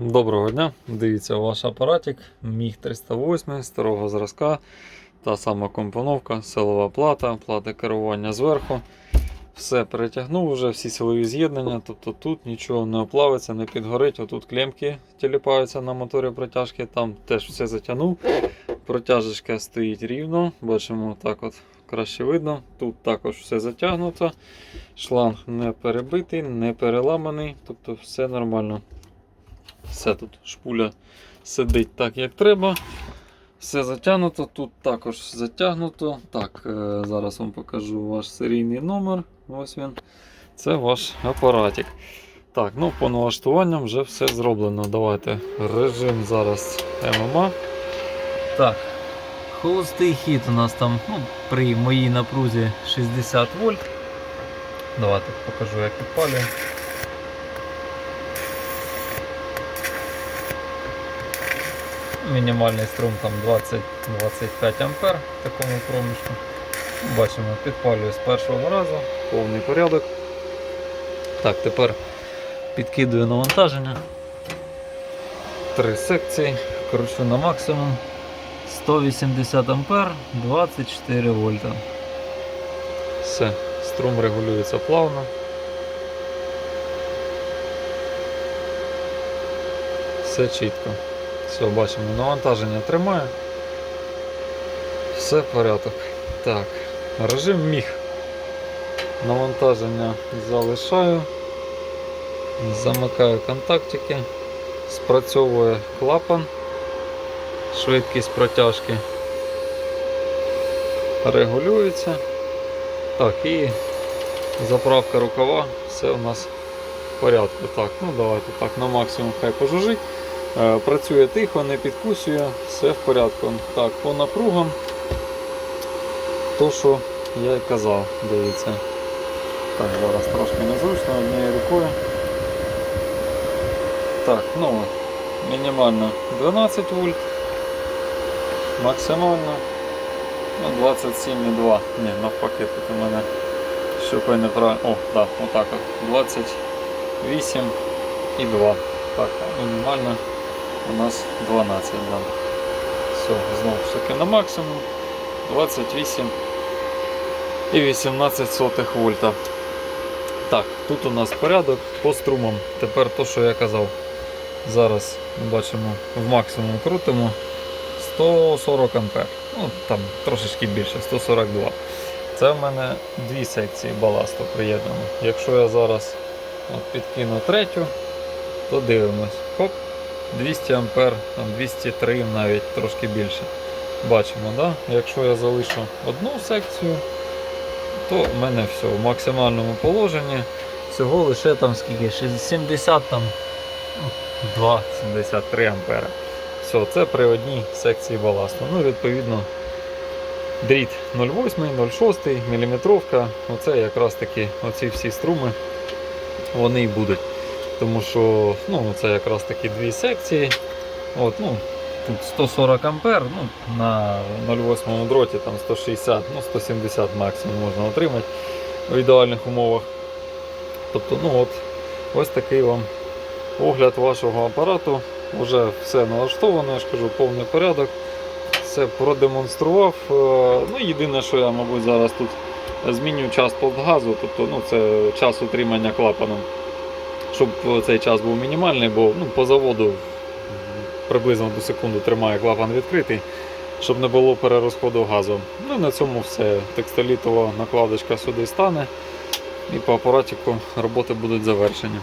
Доброго дня! Дивіться ваш апаратик Міг 308 старого зразка. Та сама компоновка, силова плата, плата керування зверху. Все перетягнув вже, всі силові з'єднання, тобто тут нічого не оплавиться, не підгорить. Отут клемки тіліпаються на моторі протяжки, там теж все затягнув. Протяжечка стоїть рівно, бачимо так от краще видно. Тут також все затягнуто. Шланг не перебитий, не переламаний, тобто все нормально. Все тут шпуля сидить так, як треба. Все затягнуто, тут також затягнуто. Так, е, зараз вам покажу ваш серійний номер. Ось він. Це ваш апаратик. Так, ну по налаштуванням вже все зроблено. Давайте режим зараз ММА. Так, холостий хід у нас там ну, при моїй напрузі 60 вольт. Давайте покажу, як підпалює. Мінімальний струм там 20-25 ампер в такому проміжку. Бачимо, підпалює з першого разу, повний порядок. Так, тепер підкидую навантаження. Три секції, кручу на максимум. 180 ампер, 24 вольта. Все, струм регулюється плавно. Все чітко. Все, бачимо, навантаження тримає. Все порядок. Так, режим міг. Навантаження залишаю. Замикаю контактики. Спрацьовує клапан. Швидкість протяжки регулюється. Так, і заправка рукава, все у нас в порядку. Так, ну давайте так, на максимум хай пожужить. Е, Працює тихо, не підкусює, все в порядку. Так, по напругам. То, що я і казав, дивіться. Так, зараз трошки незручно однією рукою. Так, ну, мінімально 12 вольт. Максимально. Ну, 27,2. Ні, навпаки, тут у мене щупи неправильно. О, так, отак от. 28 і 2. Так, мінімально у нас 12. Да. Все, знову ж таки на максимум. 28 і 18 сотих вольта. Так, тут у нас порядок по струмам. Тепер то, що я казав. Зараз бачимо в максимум крутимо 140 ампер. Ну там трошечки більше, 142. Це в мене дві секції баласту приєднано. Якщо я зараз от, підкину третю, то дивимось. Хоп, 200 ампер, там 203 навіть трошки більше. Бачимо, да? якщо я залишу одну секцію, то в мене все в максимальному положенні. Всього лише там скільки? 70 там 2,73 ампера. Все, це при одній секції баласту. Ну, відповідно, дріт 0,8, 0,6, міліметровка. Оце якраз таки оці всі струми вони і будуть. Тому що ну, це якраз таки дві секції. От, ну, тут 140 ампер, ну, на 0,8 дроті там 160, ну 170 максимум можна отримати в ідеальних умовах. Тобто, ну от, ось такий вам огляд вашого апарату. Уже все налаштовано, я ж кажу, повний порядок. Все продемонстрував. Е, Ну, єдине, що я, мабуть, зараз тут змінюю час газу, тобто ну, це час утримання клапаном. Щоб цей час був мінімальний, бо ну, по заводу приблизно до секунди тримає клапан відкритий, щоб не було перерозходу газу. Ну на цьому все. Текстолітова накладочка сюди стане. І по апаратику роботи будуть завершені.